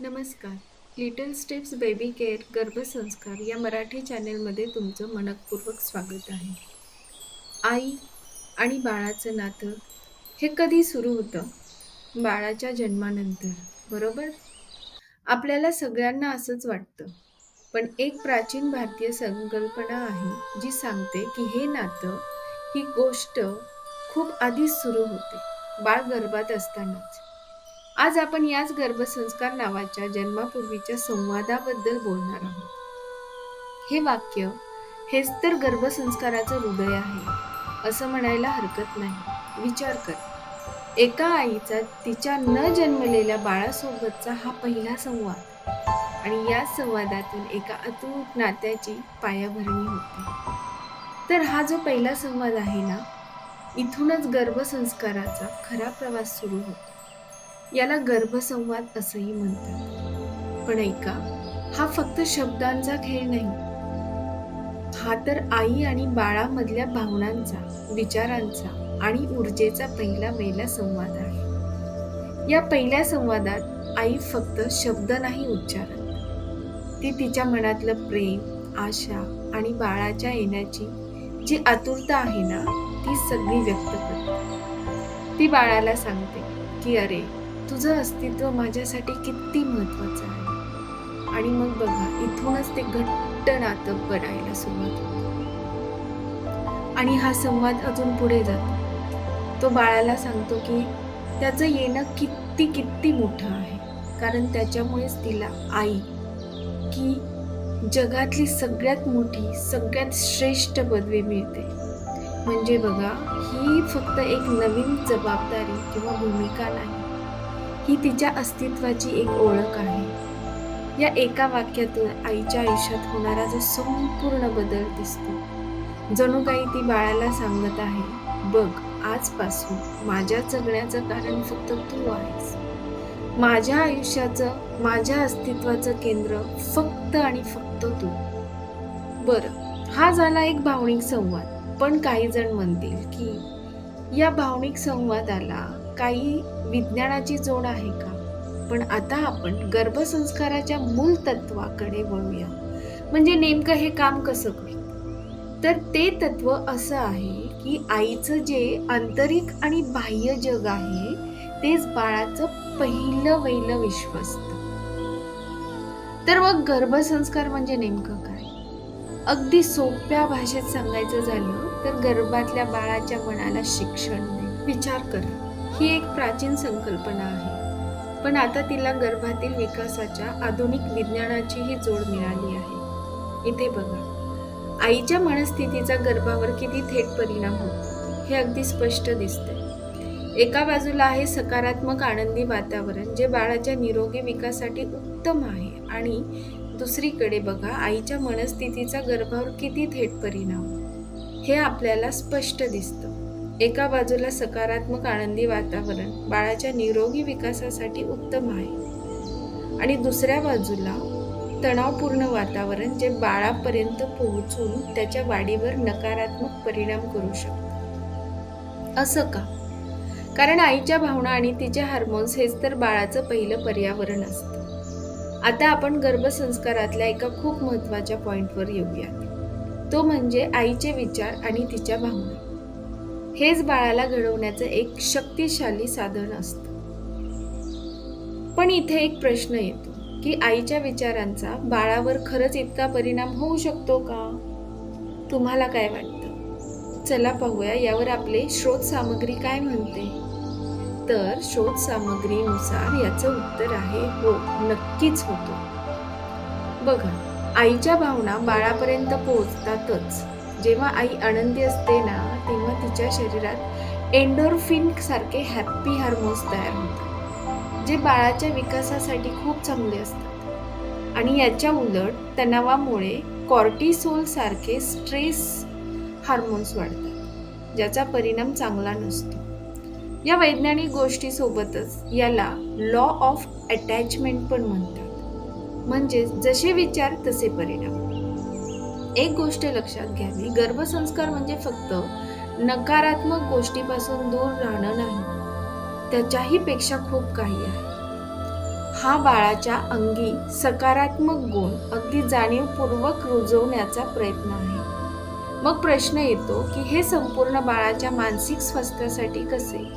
नमस्कार. Little steps baby care गर्भसंस्कार या मराठी चॅनेलमध्ये तुमचं मनपूर्वक स्वागत आहे. आई आणि बाळाचं नातं हे कधी सुरू होतं? बाळाच्या जन्मानंतर बरोबर? आपल्याला सगळ्यांना असंच वाटतं. पण एक प्राचीन भारतीय संकल्पना आहे जी सांगते की हे नातं ही गोष्ट खूप आधीच सुरू होते बाळ गर्भात असतानाच. आज आपण याच गर्भसंस्कार नावाच्या जन्मापूर्वीच्या संवादाबद्दल बोलणार आहोत. हे वाक्य हेच तर गर्भसंस्काराचं हृदय आहे असं म्हणायला हरकत नाही. विचार कर. एका आईचा तिच्या न जन्मलेल्या बाळासोबतचा हा पहिला संवाद आणि या संवादातून एका अतूट नात्याची पायाभरणी होते. तर हा जो पहिला संवाद आहे ना इथूनच गर्भसंस्काराचा खरा प्रवास सुरू होतो. याला गर्भसंवाद असंही म्हणतात. पण ऐका हा फक्त शब्दांचा खेळ नाही. हा तर आई आणि बाळामधल्या भावनांचा विचारांचा आणि ऊर्जेचा पहिला वेळेला संवाद आहे. या पहिल्या संवादात आई फक्त शब्द नाही उच्चारत. ती तिच्या मनातलं प्रेम आशा आणि बाळाच्या येण्याची जी आतुरता आहे ना ती सगळी व्यक्त करते. ती बाळाला सांगते की अरे तुझं अस्तित्व माझ्यासाठी किती महत्वाचं आहे? आणि मग बघा इथूनच ते घट्ट नातं बनायला सुरुवात होते. आणि हा संवाद अजून पुढे जातो. तो बाळाला सांगतो की त्याचं येणं किती किती मोठं आहे. कारण त्याच्यामुळेच तिला आई की जगातली सगळ्यात मोठी सगळ्यात श्रेष्ठ पदवी मिळते. म्हणजे बघा ही फक्त एक नवीन जबाबदारी किंवा भूमिका नाही. ही तिच्या अस्तित्वाची एक ओळख आहे. या एका वाक्यातून आईच्या आयुष्यात होणारा जो संपूर्ण बदल दिसतो जणू काही ती बाळाला सांगत आहे बघ आजपासून माझ्या जगण्याचं कारण फक्त तू आहेस. माझ्या आयुष्याचं माझ्या अस्तित्वाचं केंद्र फक्त आणि फक्त तू. बरं हा झाला एक भावनिक संवाद पण काही जण म्हणतील की या भावनिक संवादाला काही विज्ञानाची जोड आहे का? पण आता आपण गर्भसंस्काराच्या मूल तत्वाकडे वळूया. म्हणजे नेमकं हे काम कसं करतं? तर ते तत्व असं आहे की आईचं जे आंतरिक आणि बाह्य जग आहे तेच बाळाचं पहिलं वैलं विश्व असत तर मग गर्भसंस्कार म्हणजे नेमकं काय? अगदी सोप्या भाषेत सांगायचं झालं तर गर्भातल्या बाळाच्या मनाला शिक्षण विचार करा. ही एक प्राचीन संकल्पना आहे. पण आता तिला गर्भातील विकासाच्या आधुनिक विज्ञानाचीही जोड मिळाली आहे. इथे बघा. आईच्या मनस्थितीचा गर्भावर किती थेट परिणाम होतो हे अगदी स्पष्ट दिसते एका बाजूला आहे सकारात्मक आनंदी वातावरण जे बाळाच्या निरोगी विकासासाठी उत्तम आहे. आणि दुसरीकडे बघा आईच्या मनस्थितीचा गर्भावर किती थेट परिणाम हे आपल्याला स्पष्ट दिसतं. एका बाजूला सकारात्मक आनंदी वातावरण बाळाच्या निरोगी विकासासाठी उत्तम आहे. आणि दुसऱ्या बाजूला तणावपूर्ण वातावरण जे बाळापर्यंत पोहोचून त्याच्या वाढीवर नकारात्मक परिणाम करू शकतो. असं का? कारण आईच्या भावना आणि तिचे हार्मोन्स हेच तर बाळाचं पहिलं पर्यावरण असतं. आता आपण गर्भसंस्कारातल्या एका खूप महत्त्वाच्या पॉईंटवर येऊयात. तो म्हणजे आईचे विचार आणि तिच्या भावना. हेच बाळाला घडवण्याचं एक शक्तिशाली साधन असतं. पण इथे एक प्रश्न येतो की आईच्या विचारांचा बाळावर खरंच इतका परिणाम होऊ शकतो का? तुम्हाला काय वाटतं? चला पाहूया यावर आपले स्रोत सामग्री काय म्हणते? तर शोध सामग्रीनुसार याचं उत्तर आहे हो नक्कीच होतो. बघा आईच्या भावना बाळापर्यंत पोहोचतातच. जेव्हा आई आनंदी असते ना तेव्हा तिच्या शरीरात एंडोरफिन सारखे हॅप्पी हार्मोन्स तयार होतात जे बाळाच्या विकासासाठी खूप चांगले असतात. आणि याच्या उलट तणावामुळे कॉर्टिसोल सारखे स्ट्रेस हार्मोन्स वाढतात ज्याचा परिणाम चांगला नसतो. या वैज्ञानिक गोष्टीसोबतच याला लॉ ऑफ अटॅचमेंट पण म्हणतात. म्हणजे जसे विचार तसे परिणाम. एक गोष्ट लक्षात घ्यावी गर्भसंस्कार म्हणजे फक्त नकारात्मक गोष्टीपासून दूर राहणं नाही. त्याच्याही पेक्षा खूप काही आहे. हा बाळाच्या अंगी सकारात्मक गुण अगदी जाणीवपूर्वक रुजवण्याचा प्रयत्न आहे. मग प्रश्न येतो की हे संपूर्ण बाळाच्या मानसिक स्वास्थ्यासाठी कसे?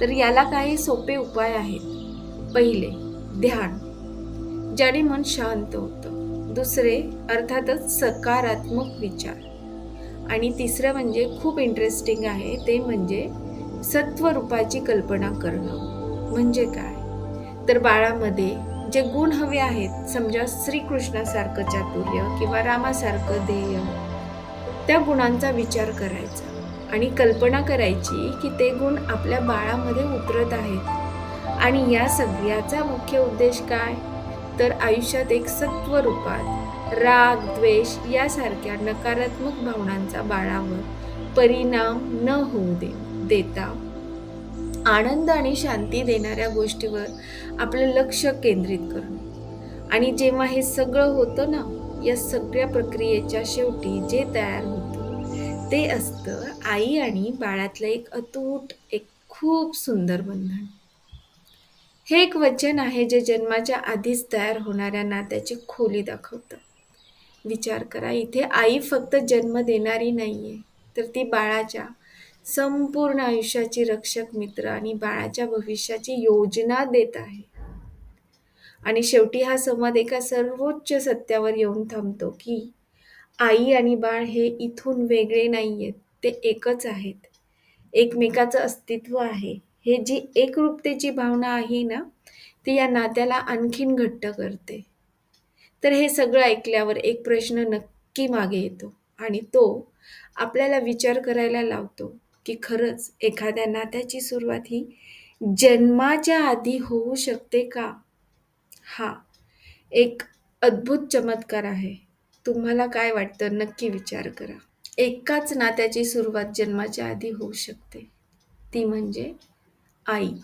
तर याला काही सोपे उपाय आहेत. पहिले ध्यान. ज्याने मन शांत होतं. दुसरे अर्थातच सकारात्मक विचार. आणि तिसरं म्हणजे खूप इंटरेस्टिंग आहे ते म्हणजे सत्वरूपाची कल्पना करणं. म्हणजे काय? तर बाळामध्ये जे गुण हवे आहेत समजा श्रीकृष्णासारखं चातुर्य किंवा रामासारखं ध्येय त्या गुणांचा विचार करायचा. आणि कल्पना करायची की ते गुण आपल्या बाळामध्ये उतरत आहेत. आणि या सगळ्याचा मुख्य उद्देश काय? तर आयुष्यात एक सत्व रूपात राग द्वेष यासारख्या नकारात्मक भावनांचा बाळावर परिणाम न होऊ दे देता. आनंद आणि शांती देणाऱ्या गोष्टीवर आपलं लक्ष केंद्रित करणं. आणि जेव्हा हे सगळं होतं ना या सगळ्या प्रक्रियेच्या शेवटी जे तयार होतं ते असतं आई आणि बाळातलं एक अतूट एक खूप सुंदर बंधन. हे एक वचन आहे जे जन्माच्या आधीच तयार होणाऱ्या नात्याची खोली दाखवतं. विचार करा इथे आई फक्त जन्म देणारी नाही आहे तर ती बाळाच्या संपूर्ण आयुष्याची रक्षक मित्र आणि बाळाच्या भविष्याची योजना देत आहे. आणि शेवटी हा संवाद एका सर्वोच्च सत्यावर येऊन थांबतो की आई आणि बाळ हे इथून वेगळे नाही आहेत ते एकच आहेत. एकमेकाचं अस्तित्व आहे. हे जी एकरूपतेची भावना आहे ना ती या नात्याला आणखीन घट्ट करते. तर हे सगळं ऐकल्यावर एक प्रश्न नक्की मागे येतो आणि तो आपल्याला विचार करायला लावतो की खरंच एखाद्या नात्याची सुरुवात ही जन्माच्या आधी होऊ शकते का? हा एक अद्भुत चमत्कार आहे. तुम्हाला काय वाटतं? नक्की विचार करा. एकाच नात्याची सुरुवात जन्माच्या आधी होऊ शकते. ती म्हणजे आई